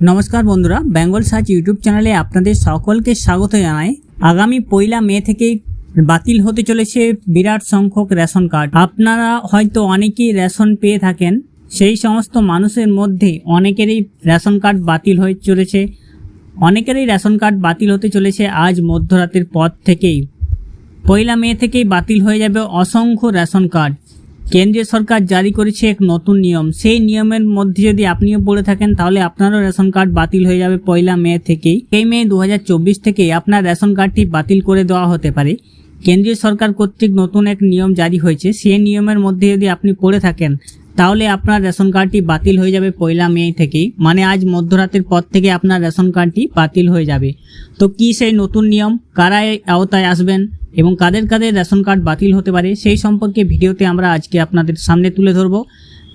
নমস্কার বন্ধুরা, Bengal search YouTube চ্যানেলে আপনাদের সকলকে স্বাগত জানাই। আগামী পয়লা মে থেকেই বাতিল হতে চলেছে বিরাট সংখ্যক রেশন কার্ড। আপনারা হয়তো অনেকেই রেশন পেয়ে থাকেন, সেই সমস্ত মানুষের মধ্যে অনেকেরই রেশন কার্ড বাতিল হয়ে চলেছে। অনেকেরই রেশন কার্ড বাতিল হতে চলেছে আজ মধ্যরাতের পর থেকেই। পয়লা মে থেকেই বাতিল হয়ে যাবে অসংখ্য রেশন কার্ড। কেন্দ্রীয় সরকার জারি করেছে এক নতুন নিয়ম। সেই নিয়মের মধ্যে যদি আপনিও পড়ে থাকেন, তাহলে আপনারও রেশন কার্ড বাতিল হয়ে যাবে পয়লা মে থেকেই। এই মে দু হাজার চব্বিশ থেকে আপনার রেশন কার্ডটি বাতিল করে দেওয়া হতে পারে। কেন্দ্রীয় সরকার কর্তৃক নতুন এক নিয়ম জারি হয়েছে। সেই নিয়মের মধ্যে যদি আপনি পড়ে থাকেন তাহলে আপনার রেশন কার্ডটি বাতিল হয়ে যাবে পয়লা মে থেকেই মানে আজ মধ্যরাতের পর থেকে আপনার রেশন কার্ডটি বাতিল হয়ে যাবে। তো কি সেই নতুন নিয়ম? কারা আওতায় আসবেন? এবং কাদের কাদের রেশন কার্ড বাতিল হতে পারে? সেই সম্পর্কে ভিডিওতে আমরা আজকে আপনাদের সামনে তুলে ধরবো।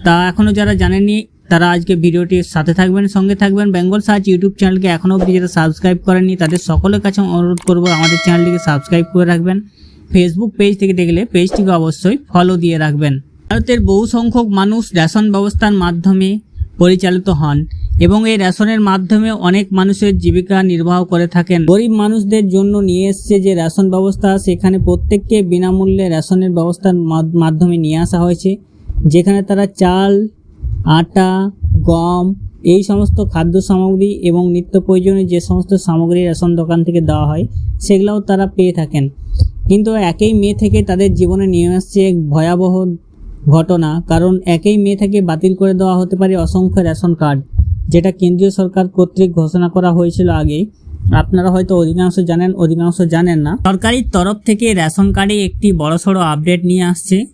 তা এখনও যারা জানেননি, তারা আজকে ভিডিওটির সাথে থাকবেন, সঙ্গে থাকবেন। বেঙ্গল সার্চ ইউটিউব চ্যানেলকে এখনও অবধি যারা সাবস্ক্রাইব করেননি, তাদের সকলের কাছে অনুরোধ করব আমাদের চ্যানেলটিকে সাবস্ক্রাইব করে রাখবেন। ফেসবুক পেজ থেকে দেখলে পেজটিকে অবশ্যই ফলো দিয়ে রাখবেন। ভারতের বহু সংখ্যক মানুষ রেশন ব্যবস্থার মাধ্যমে পরিচালিত হন এবং এই রেশনের মাধ্যমে অনেক মানুষের জীবিকা নির্বাহ করে থাকেন। গরিব মানুষদের জন্য নিয়ে এসছে যে রেশন ব্যবস্থা, সেখানে প্রত্যেককে বিনামূল্যে রেশনের ব্যবস্থার মাধ- মাধ্যমে নিয়ে আসা হয়েছে, যেখানে তারা চাল, আটা, গম এই সমস্ত খাদ্য সামগ্রী এবং নিত্য প্রয়োজনীয় যে সমস্ত সামগ্রী রেশন দোকান থেকে দেওয়া হয়, সেগুলোও তারা পেয়ে থাকেন। কিন্তু একই মে থেকে তাদের জীবনে নিয়ে আসছে এক ভয়াবহ ঘটনা কারণ একই মে থেকে বাতিল করে দেওয়া হতে পারে অসংখ্য রেশন কার্ড, যেটা কেন্দ্রীয় সরকার কর্তৃক ঘোষণা করা হয়েছিল আগে। আপনারা হয়তো অধিকাংশ জানেন অধিকাংশ জানেন না। সরকারি তরফ থেকে রেশন কার্ডে একটি বড়সড় আপডেট নিয়ে আসছে।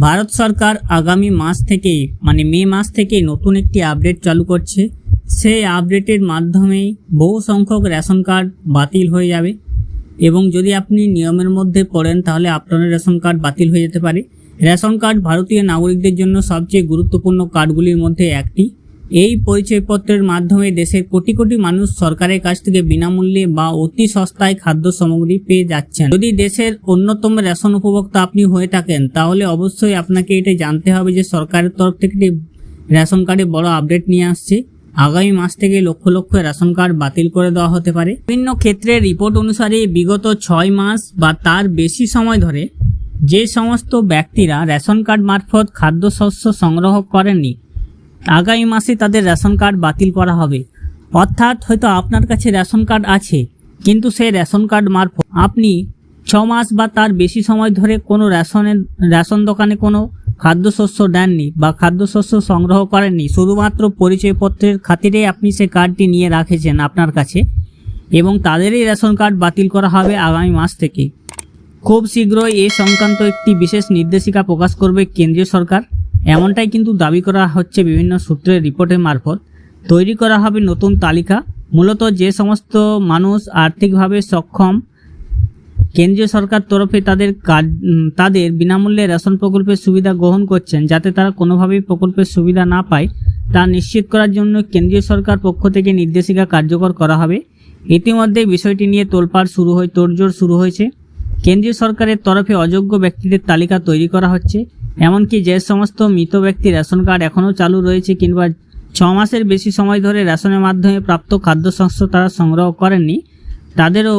ভারত সরকার আগামী মাস থেকে মানে মে মাস থেকে নতুন একটি আপডেট চালু করছে। সেই আপডেটের মাধ্যমেই বহু সংখ্যক রেশন কার্ড বাতিল হয়ে যাবে। এবং যদি আপনি নিয়মের মধ্যে পড়েন, তাহলে আপনার রেশন কার্ড বাতিল হয়ে যেতে পারে। রেশন কার্ড ভারতীয় নাগরিকদের জন্য সবচেয়ে গুরুত্বপূর্ণ কার্ডগুলির মধ্যে একটি। এই পরিচয়পত্রের মাধ্যমে দেশের কোটি কোটি মানুষ সরকারের কাছ থেকে বিনামূল্যে বা অতি সস্তায় খাদ্য সামগ্রী পেয়ে যাচ্ছেন। যদি দেশের অন্যতম রেশন উপভোক্তা আপনি হয়ে থাকেন, তাহলে অবশ্যই আপনাকে এটা জানতে হবে যে সরকারের তরফ থেকে রেশন কার্ডে বড় আপডেট নিয়ে আসছে। আগামী মাস থেকে লক্ষ লক্ষ রেশন কার্ড বাতিল করে দেওয়া হতে পারে। বিভিন্ন ক্ষেত্রে রিপোর্ট অনুসারে বিগত ছয় মাস বা তার বেশি সময় ধরে যে সমস্ত ব্যক্তিরা রেশন কার্ড মারফত খাদ্যশস্য সংগ্রহ করেননি, আগামী মাসে তাদের রেশন কার্ড বাতিল করা হবে। অর্থাৎ হয়তো আপনার কাছে রেশন কার্ড আছে, কিন্তু সেই রেশন কার্ড মারফত আপনি ছ মাস বা তার বেশি সময় ধরে কোনো রেশনের, রেশন দোকানে কোনো খাদ্যশস্য দেননি বা খাদ্যশস্য সংগ্রহ করেননি, শুধুমাত্র পরিচয়পত্রের খাতিরে আপনি সে কার্ডটি নিয়ে রাখেছেন আপনার কাছে এবং তাদেরই রেশন কার্ড বাতিল করা হবে আগামী মাস থেকে। খুব শীঘ্রই এ সংক্রান্ত একটি বিশেষ নির্দেশিকা প্রকাশ করবে কেন্দ্রীয় সরকার। এমনটাই কিন্তু দাবি করা হচ্ছে বিভিন্ন সূত্রের রিপোর্টের মারফত। তৈরি করা হবে নতুন তালিকা। মূলত যে সমস্ত মানুষ আর্থিকভাবে সক্ষম, কেন্দ্রীয় সরকার তরফে তাদের কাজ তাদের বিনামূল্যে রেশন প্রকল্পের সুবিধা গ্রহণ করছেন, যাতে তারা কোনোভাবেই প্রকল্পের সুবিধা না পায়, তা নিশ্চিত করার জন্য কেন্দ্রীয় সরকার পক্ষ থেকে নির্দেশিকা কার্যকর করা হবে। ইতিমধ্যে বিষয়টি নিয়ে তোলপাড় শুরু হয় তোড়জোড় শুরু হয়েছে। কেন্দ্রীয় সরকারের তরফে অযোগ্য ব্যক্তিদের তালিকা তৈরি করা হচ্ছে। এমনকি যে সমস্ত মৃত ব্যক্তি রেশন কার্ড এখনও চালু রয়েছে কিংবা ছ মাসের বেশি সময় ধরে রেশনের মাধ্যমে প্রাপ্ত খাদ্যশস্য তারা সংগ্রহ করেননি, তাদেরও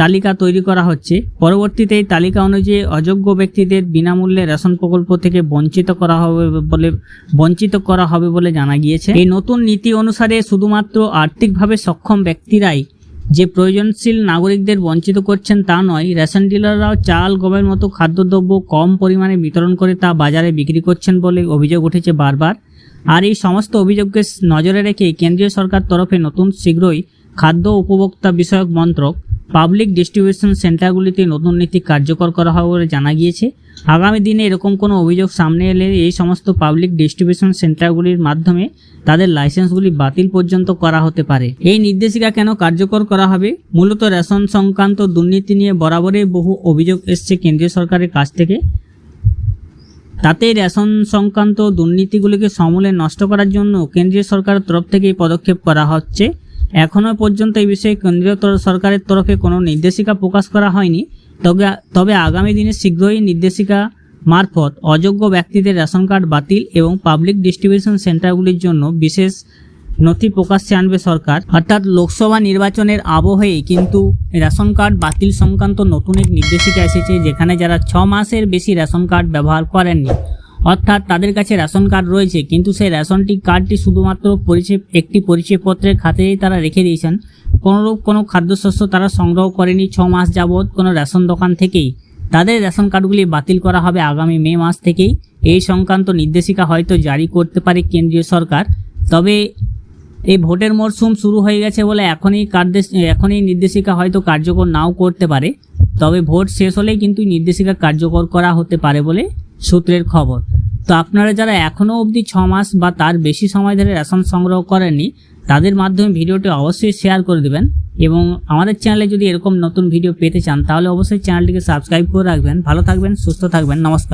তালিকা তৈরি করা হচ্ছে। পরবর্তীতে এই তালিকা অনুযায়ী অযোগ্য ব্যক্তিদের বিনামূল্যে রেশন প্রকল্প থেকে বঞ্চিত করা হবে বলে, বঞ্চিত করা হবে বলে জানা গিয়েছে। এই নতুন নীতি অনুসারে শুধুমাত্র আর্থিকভাবে সক্ষম ব্যক্তিরাই যে প্রয়োজনশীল নাগরিকদের বঞ্চিত করছেন তা নয়, রেশন ডিলাররাও চাল, গমের মতো খাদ্যদ্রব্য কম পরিমাণে বিতরণ করে তা বাজারে বিক্রি করছেন বলে অভিযোগ উঠেছে বারবার। আর এই সমস্ত অভিযোগকে নজরে রেখে কেন্দ্রীয় সরকার তরফে নতুন শীঘ্রই খাদ্য উপভোক্তা বিষয়ক মন্ত্রক পাবলিক ডিস্ট্রিবিউশন সেন্টারগুলিতে নতুন নীতি কার্যকর করা হবে বলে জানা গিয়েছে। আগামী দিনে এরকম কোনো অভিযোগ সামনে এলে এই সমস্ত পাবলিক ডিস্ট্রিবিউশন সেন্টারগুলির মাধ্যমে তাদের লাইসেন্সগুলি বাতিল পর্যন্ত করা হতে পারে। এই নির্দেশিকা কেন কার্যকর করা হবে? মূলত রেশন সংক্রান্ত দুর্নীতি নিয়ে বরাবরই বহু অভিযোগ এসছে কেন্দ্রীয় সরকারের কাছ থেকে। তাতে রেশন সংক্রান্ত দুর্নীতিগুলিকে সমূলে নষ্ট করার জন্য কেন্দ্রীয় সরকারের তরফ থেকে এই পদক্ষেপ করা হচ্ছে। এখনও পর্যন্ত এই বিষয়ে কেন্দ্রীয় সরকারের তরফে কোনো নির্দেশিকা প্রকাশ করা হয়নি। তবে তবে আগামী দিনে শীঘ্রই নির্দেশিকা মারফত অযোগ্য ব্যক্তিদের রেশন কার্ড বাতিল এবং পাবলিক ডিস্ট্রিবিউশন সেন্টারগুলির জন্য বিশেষ নথি প্রকাশ্যে আনবে সরকার। অর্থাৎ লোকসভা নির্বাচনের আবহেই কিন্তু রেশন কার্ড বাতিল সংক্রান্ত নতুন এক নির্দেশিকা এসেছে, যেখানে যারা ছ মাসের বেশি রেশন কার্ড ব্যবহার করেননি অর্থাৎ তাদের কাছে রেশন কার্ড রয়েছে, কিন্তু সেই রেশনটি কার্ডটি শুধুমাত্র পরিচয় একটি পরিচয়পত্রের খাতেই তারা রেখে দিয়েছেন। কোনোরূপ কোনো খাদ্যশস্য তারা সংগ্রহ করেনি ছ মাস যাবৎ কোনো রেশন দোকান থেকেই। তাদের রেশন কার্ডগুলি বাতিল করা হবে আগামী মে মাস থেকেই। এই সংক্রান্ত নির্দেশিকা হয়তো জারি করতে পারে কেন্দ্রীয় সরকার। তবে এই ভোটের মরশুম শুরু হয়ে গেছে বলে এখনই কার্দেশ এখনই নির্দেশিকা হয়তো কার্যকর নাও করতে পারে। তবে ভোট শেষ হলেই কিন্তু নির্দেশিকা কার্যকর করা হতে পারে বলে সূত্রের খবর। তো আপনারা যারা এখনও অবধি ছ মাস বা তার বেশি সময় ধরে রেশন সংগ্রহ করেননি, তাদের মাধ্যমে ভিডিওটি অবশ্যই শেয়ার করে দেবেন এবং আমাদের চ্যানেলে যদি এরকম নতুন ভিডিও পেতে চান, তাহলে অবশ্যই চ্যানেলটিকে সাবস্ক্রাইব করে রাখবেন। ভালো থাকবেন, সুস্থ থাকবেন, নমস্কার।